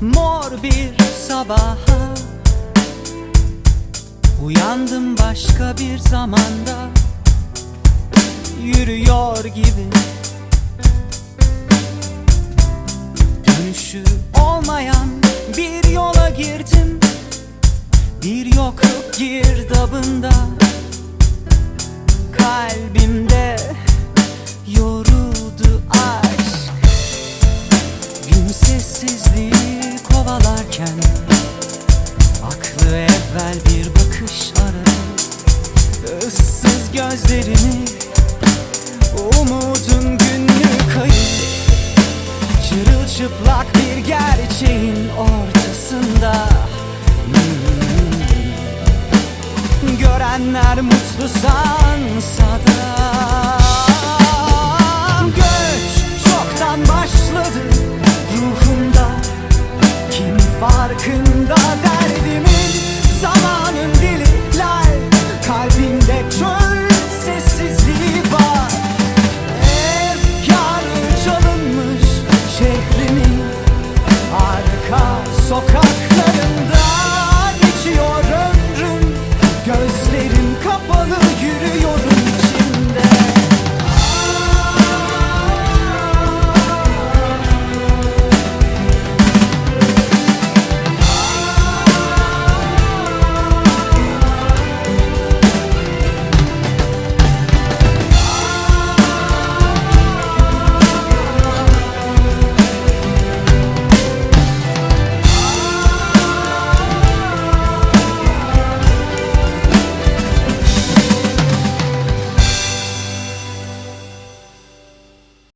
Mor bir sabaha. Uyandım başka bir zamanda. Yürüyor gibi. Dönüşü olmayan bir yola girdim. Bir yokluk girdabında. Kalbimde gözlerimi Umudun günlük kayıp Çırılçıplak bir gerçeğin ortasında Hmm. Görenler mutlu sansa arka sokak.